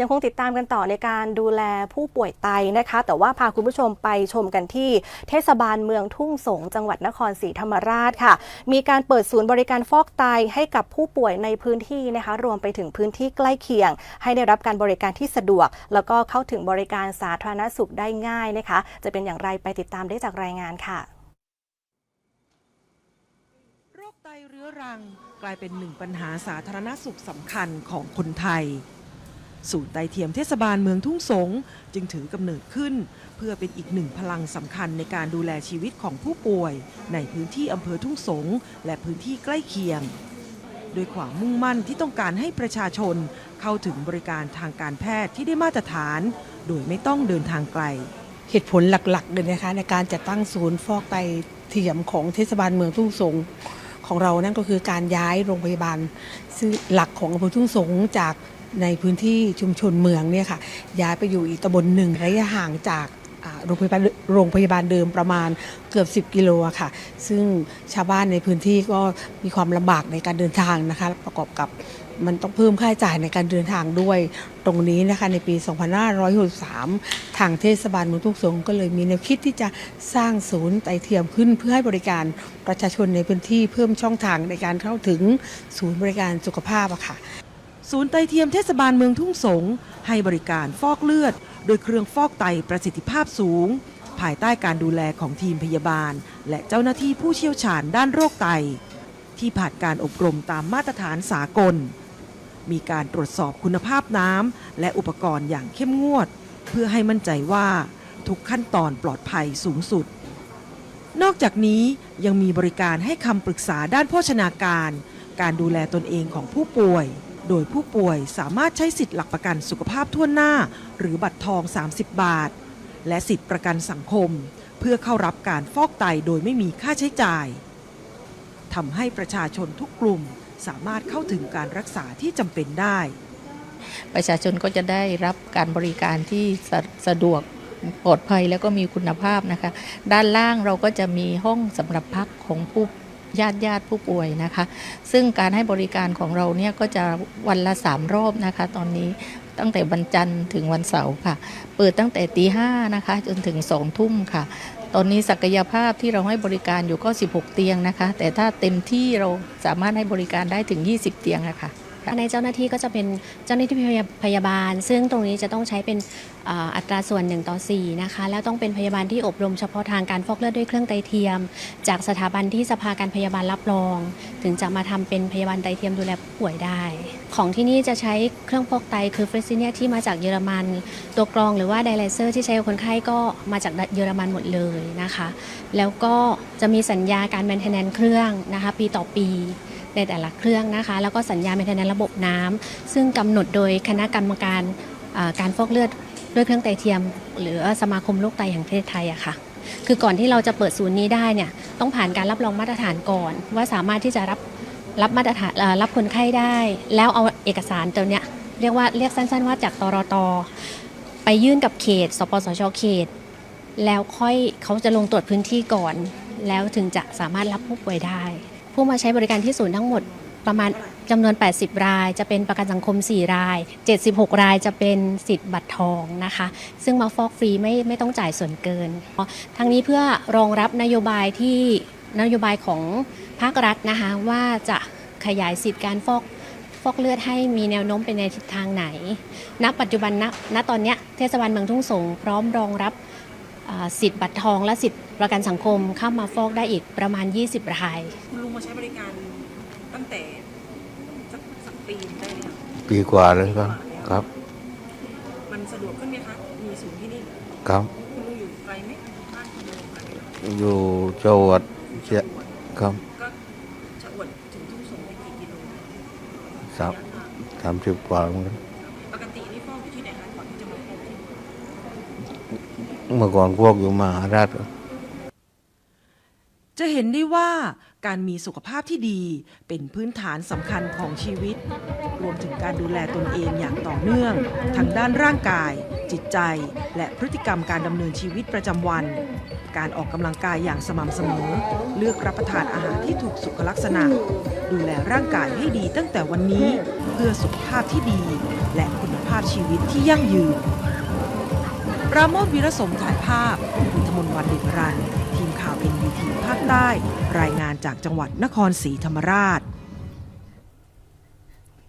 ยังคงติดตามกันต่อในการดูแลผู้ป่วยไตนะคะ แต่ว่าพาคุณผู้ชมไปชมกันที่เทศบาลเมืองทุ่งสงจังหวัดนครศรีธรรมราชค่ะ มีการเปิดศูนย์บริการฟอกไตให้กับผู้ป่วยในพื้นที่นะคะ รวมไปถึงพื้นที่ใกล้เคียง ให้ได้รับการบริการที่สะดวก แล้วก็เข้าถึงบริการสาธารณสุขได้ง่ายนะคะ จะเป็นอย่างไรไปติดตามได้จากรายงานค่ะโรคไตเรื้อรังกลายเป็นหนึ่งปัญหาสาธารณสุขสำคัญของคนไทย ศูนย์ไตเทียมเทศบาลเมืองทุ่งสง จึงถือกำเนิดขึ้น เพื่อเป็นอีกหนึ่งพลังสำคัญในการดูแลชีวิตของผู้ป่วย ในพื้นที่อำเภอทุ่งสง และพื้นที่ใกล้เคียง โดยความมุ่งมั่นที่ต้องการให้ประชาชนเข้าถึงบริการทางการแพทย์ที่ได้มาตรฐาน โดยไม่ต้องเดินทางไกล เหตุผลหลักๆเลยนะคะในการจัดตั้งศูนย์ฟอกไตเทียมของเทศบาลเมืองทุ่งสงของเรานั่นก็คือการย้ายโรงพยาบาลซึ่งหลักของอำเภอทุ่งสงจาก ในพื้นที่ชุมชนเมืองเนี่ยค่ะย้ายไปอยู่อีกตำบลหนึ่งระยะห่างจากโรงพยาบาลโรงพยาบาลเดิมประมาณเกือบ 10 กิโลค่ะ ซึ่งชาวบ้านในพื้นที่ก็มีความลำบากในการเดินทางนะคะ ประกอบกับมันต้องเพิ่มค่าใช้จ่ายในการเดินทางด้วย ตรงนี้นะคะในปี 2563 ทางเทศบาลเมืองทุ่งสงก็เลยมีแนวคิดที่จะสร้างศูนย์ไตเทียมขึ้นเพื่อให้บริการประชาชนในพื้นที่เพิ่มช่องทางในการเข้าถึงศูนย์บริการสุขภาพอะค่ะ ศูนย์ไตเทียมเทศบาลเมืองทุ่งสง ให้บริการฟอกเลือด โดยเครื่องฟอกไตประสิทธิภาพสูง ภายใต้การดูแลของทีมพยาบาล และเจ้าหน้าที่ผู้เชี่ยวชาญด้านโรคไต ที่ผ่านการอบรมตามมาตรฐานสากล มีการตรวจสอบคุณภาพน้ำและอุปกรณ์อย่างเข้มงวด เพื่อให้มั่นใจว่าทุกขั้นตอนปลอดภัยสูงสุด นอกจากนี้ยังมีบริการให้คำปรึกษาด้านโภชนาการ การดูแลตนเองของผู้ป่วย โดยผู้ป่วยสามารถใช้สิทธิ์หลักประกันสุขภาพทั่วหน้า หรือบัตรทอง 30 บาท และสิทธิ์ประกันสังคม เพื่อเข้ารับการฟอกไตโดยไม่มีค่าใช้จ่ายทำให้ประชาชนทุกกลุ่มสามารถเข้าถึงการรักษาที่จำเป็นได้ ประชาชนก็จะได้รับการบริการที่สะสะดวกปลอดภัยแล้วก็มีคุณภาพนะคะ ด้านล่างเราก็จะมีห้องสำหรับพักของผู้ ญาติญาติผู้ป่วยนะคะ ซึ่งการให้บริการของเราเนี่ยก็จะวันละสามรอบนะคะ ตอนนี้ตั้งแต่วันจันทร์ถึงวันเสาร์ค่ะ เปิดตั้งแต่ตีห้านะคะ จนถึงสองทุ่มค่ะ ตอนนี้ศักยภาพที่เราให้บริการอยู่ก็ 16 เตียงนะคะ แต่ถ้าเต็มที่เราสามารถให้บริการได้ถึง 20 เตียงอะค่ะ ในเจ้าหน้าที่ก็จะเป็นเจ้าหน้าที่พยาบาล ซึ่งตรงนี้จะต้องใช้เป็นอัตราส่วน1ต่อ4นะคะแล้วต้องเป็นพยาบาลที่อบรมเฉพาะทางการฟอกเลือดด้วยเครื่องไตเทียม จากสถาบันที่สภาการพยาบาลรับรอง ถึงจะมาทำเป็นพยาบาลไตเทียมดูแลผู้ป่วยได้ ของที่นี่จะใช้เครื่องฟอกไตคือเฟรซิเนียที่มาจากเยอรมัน ตัวกรองหรือว่าไดไลเซอร์ที่ใช้กับคนไข้ก็มาจากเยอรมันหมดเลยนะคะ แล้วก็จะมีสัญญาการแมนเทนแนนเครื่องนะคะปีต่อปี ในแต่ละเครื่องนะคะ แล้วก็สัญญา m ม i เทนแนนระบบน้ำซึ่งกำหนดโดยคณะกรรมการการฟอกเลือดด้วยเครื่องไตเทียม หรือสมาคมโรคไตแห่งประเทศไทยอะค่ะคือก่อนที่เราจะเปิดศูนย์นี้ได้เนี่ยต้องผ่านการรับรองมาตรฐานก่อน ว่าสามารถที่จะรับรับมาตรฐานรับคนไข้ได้ แล้วเอาเอกสารตัวเนี้ยเรียกว่าเรียกสั้น ๆ ว่าจากตรตไปยื่นกับเขต สปสชเขต แล้วค่อยเขาจะลงตรวจพื้นที่ก่อน แล้วถึงจะสามารถรับผู้ป่วยได้ ผู้มาใช้บริการที่ศูนย์ทั้งหมดประมาณจำนวน 80 ราย จะเป็นประกันสังคม 4 ราย 76 รายจะเป็นสิทธิ์บัตรทองนะคะ ซึ่งมาฟอกฟรีไม่ไม่ต้องจ่ายส่วนเกิน ทั้งนี้เพื่อรองรับนโยบายที่นโยบายของภาครัฐนะคะว่าจะขยายสิทธิ์การฟอกฟอกเลือดให้มีแนวโน้มไปในทิศทางไหน ณ ปัจจุบันณณตอนนี้เทศบาลเมืองทุ่งสงพร้อมรองรับ สิทธิ์บัตรทองและสิทธิ์ประกันสังคมเข้ามาฟอกได้อีกประมาณ 20 ราย คุณลุงมาใช้บริการตั้งแต่สักสักปีได้ไหมคะปีกว่าเลยครับครับมันสะดวกขึ้นไหมคะมีศูนย์ที่นี่ครับคุณลุงอยู่ไกลไหมบ้านคุณลุงไกลไหมอยู่จังหวัดเชียครับก็จะอวดถึงทุ่งสงไปกี่กิโลสามสามสิบกว่าเหมือนกัน ปกตินี่ฟอกอยู่ที่ไหนคะก่อนที่จะมาฟอกที่นี่ เมื่อก่อนพวกอยู่มหาราชจะเห็นได้ว่าการมีสุขภาพที่ดีเป็นพื้นฐานสำคัญของชีวิต รวมถึงการดูแลตนเองอย่างต่อเนื่อง ทั้งด้านร่างกาย จิตใจ และพฤติกรรมการดำเนินชีวิตประจำวัน การออกกำลังกายอย่างสม่ำเสมอ เลือกรับประทานอาหารที่ถูกสุขลักษณะ ดูแลร่างกายให้ดีตั้งแต่วันนี้ เพื่อสุขภาพที่ดี และคุณภาพชีวิตที่ยั่งยืน ปราโมทวีรสมถ่ายภาพวิทมนวันเด็กรัน ทีมข่าว NBT ภาคใต้ รายงานจากจังหวัดนครศรีธรรมราช